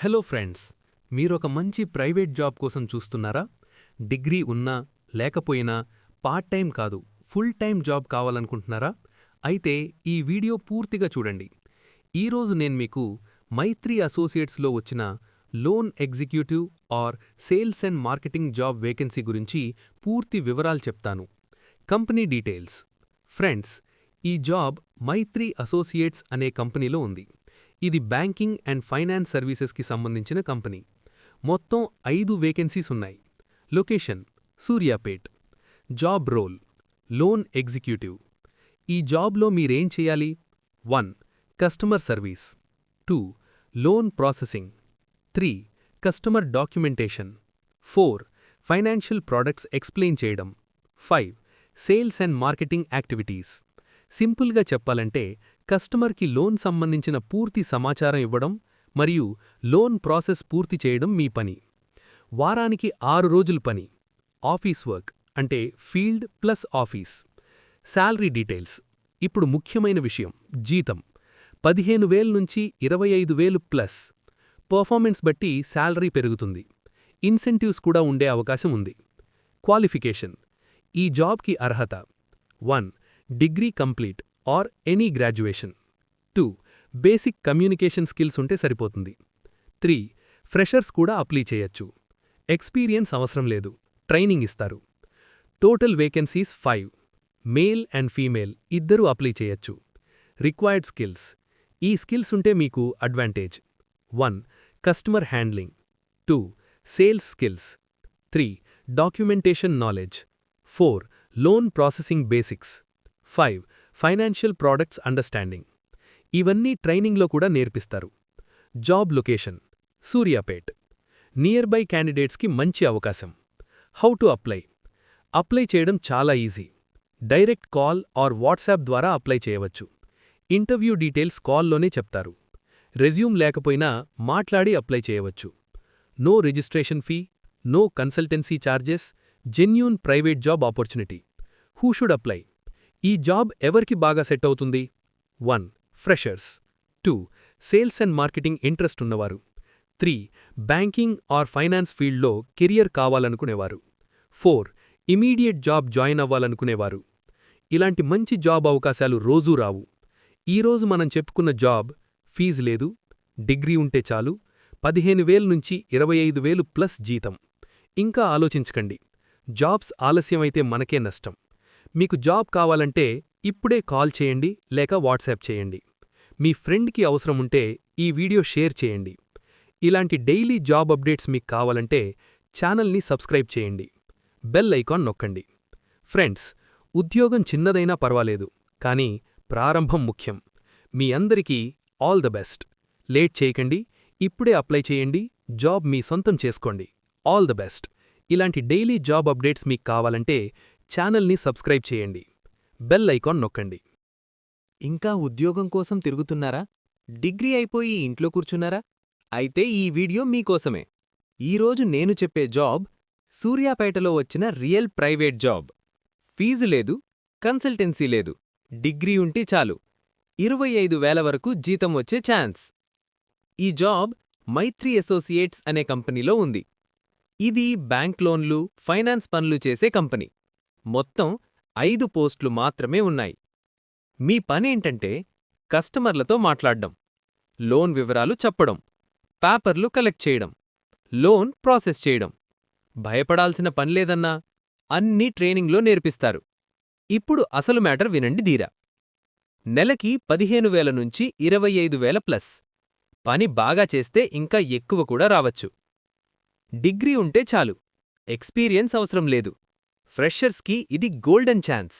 Hello friends మీరొక మంచి private job కోసం చూస్తున్నారా? డిగ్రీ ఉన్నా లేకపోయినా పార్ట్ టైం కాదు ఫుల్ టైం జాబ్ కావాలనుకుంటున్నారా? అయితే ఈ వీడియో పూర్తిగా చూడండి. ఈరోజు నేను మీకు మైత్రి అసోసియేట్స్లో వచ్చిన loan executive or sales and marketing job vacancy గురించి పూర్తి వివరాలు చెప్తాను. Company details. ఫ్రెండ్స్ ఈ జాబ్ మైత్రి అసోసియేట్స్ అనే కంపెనీలో ఉంది. ఇది బ్యాంకింగ్ అండ్ ఫైనాన్స్ సర్వీసెస్కి సంబంధించిన కంపెనీ. మొత్తం ఐదు వేకెన్సీస్ ఉన్నాయి. Location Suryapet. Job role loan executive. ఈ జాబ్లో మీరేం చేయాలి? One customer service. Two loan processing. Three customer documentation. Four financial products explain చేయడం. Five sales and marketing activities. సింపుల్గా చెప్పాలంటే కస్టమర్కి లోన్ సంబంధించిన పూర్తి సమాచారం ఇవ్వడం మరియు లోన్ ప్రాసెస్ పూర్తి చేయడం మీ పని. వారానికి ఆరు రోజుల పని. ఆఫీస్ వర్క్ అంటే field plus office. Salary details. ఇప్పుడు ముఖ్యమైన విషయం జీతం. పదిహేను వేల నుంచి ఇరవై ఐదు వేలు ప్లస్. పర్ఫార్మెన్స్ బట్టి శాలరీ పెరుగుతుంది. ఇన్సెంటివ్స్ కూడా ఉండే అవకాశం ఉంది. క్వాలిఫికేషన్. ఈ జాబ్కి అర్హత. One degree complete. Or any graduation. Two basic communication skills ఉంటే సరిపోతుంది. త్రీ ఫ్రెషర్స్ కూడా అప్లై చేయొచ్చు. ఎక్స్పీరియన్స్ అవసరం లేదు. ట్రైనింగ్ ఇస్తారు. Total vacancies five. Male and female ఇద్దరూ అప్లై చేయొచ్చు. Required skills. ఈ స్కిల్స్ ఉంటే మీకు advantage. One customer handling. Two sales skills. Three documentation knowledge. Four loan processing basics. Five financial products understanding. ఇవన్నీ ట్రైనింగ్లో కూడా నేర్పిస్తారు. Job location Suryapet. Near by క్యాండిడేట్స్కి మంచి అవకాశం. How to apply. అప్లై చేయడం చాలా easy. Direct call or WhatsApp ద్వారా అప్లై చేయవచ్చు. ఇంటర్వ్యూ డీటెయిల్స్ కాల్లోనే చెప్తారు. రెజ్యూమ్ లేకపోయినా మాట్లాడి అప్లై చేయవచ్చు. No registration fee no consultancy charges genuine private job opportunity. Who should apply? ఈ జాబ్ ఎవరికి బాగా సెట్ అవుతుంది? One freshers. Two sales and marketing interest ఉన్నవారు. త్రీ బ్యాంకింగ్ ఆర్ ఫైనాన్స్ ఫీల్డ్లో కెరియర్ కావాలనుకునేవారు. ఫోర్ ఇమీడియట్ జాబ్ జాయిన్ అవ్వాలనుకునేవారు. ఇలాంటి మంచి జాబ్ అవకాశాలు రోజూ రావు. ఈరోజు మనం చెప్పుకున్న జాబ్ ఫీజు లేదు డిగ్రీ ఉంటే చాలు పదిహేను వేలు నుంచి ఇరవై ఐదు వేలు ప్లస్ జీతం. ఇంకా ఆలోచించకండి. జాబ్స్ ఆలస్యమైతే మనకే నష్టం. మీకు జాబ్ కావాలంటే ఇప్పుడే కాల్ చేయండి లేక వాట్సాప్ చేయండి. మీ ఫ్రెండ్కి అవసరం ఉంటే ఈ వీడియో షేర్ చేయండి. ఇలాంటి డైలీ జాబ్ అప్డేట్స్ మీకు కావాలంటే ఛానల్ని సబ్స్క్రైబ్ చేయండి. బెల్ ఐకాన్ నొక్కండి. ఫ్రెండ్స్ ఉద్యోగం చిన్నదైనా పర్వాలేదు కానీ ప్రారంభం ముఖ్యం. మీ అందరికీ ఆల్ ద బెస్ట్. లేట్ చేయకండి ఇప్పుడే అప్లై చేయండి జాబ్ మీ సొంతం చేసుకోండి. All the best. ఇలాంటి డైలీ జాబ్ అప్డేట్స్ మీకు కావాలంటే ఛానల్ని సబ్స్క్రైబ్ చేయండి. బెల్ ఐకాన్ నొక్కండి. ఇంకా ఉద్యోగం కోసం తిరుగుతున్నారా? డిగ్రీ అయిపోయి ఇంట్లో కూర్చున్నారా? అయితే ఈ వీడియో మీకోసమే. ఈరోజు నేను చెప్పే జాబ్ సూర్యాపేటలో వచ్చిన రియల్ ప్రైవేట్ జాబ్. ఫీజు లేదు కన్సల్టెన్సీ లేదు డిగ్రీ ఉంటే చాలు. ఇరవై ఐదు వేల వరకు జీతం వచ్చే ఛాన్స్. ఈ జాబ్ మైత్రి అసోసియేట్స్ అనే కంపెనీలో ఉంది. ఇది బ్యాంక్ లోన్లు ఫైనాన్స్ పనులు చేసే కంపెనీ. మొత్తం ఐదు పోస్టులు మాత్రమే ఉన్నాయి. మీ పనేంటంటే కస్టమర్లతో మాట్లాడ్డం లోన్ వివరాలు చెప్పడం పేపర్లు కలెక్ట్ చేయడం లోన్ ప్రాసెస్ చేయడం. భయపడాల్సిన పనిలేదన్నా అన్నీ ట్రైనింగ్లో నేర్పిస్తారు. ఇప్పుడు అసలు మ్యాటర్ వినండి దీరా నెలకి పదిహేను వేల నుంచి ఇరవై ఐదు వేల ప్లస్. పని బాగా చేస్తే ఇంకా ఎక్కువ కూడా రావచ్చు. డిగ్రీ ఉంటే చాలు. ఎక్స్పీరియన్స్ అవసరం లేదు. ఫ్రెషర్స్కి ఇది గోల్డెన్ ఛాన్స్.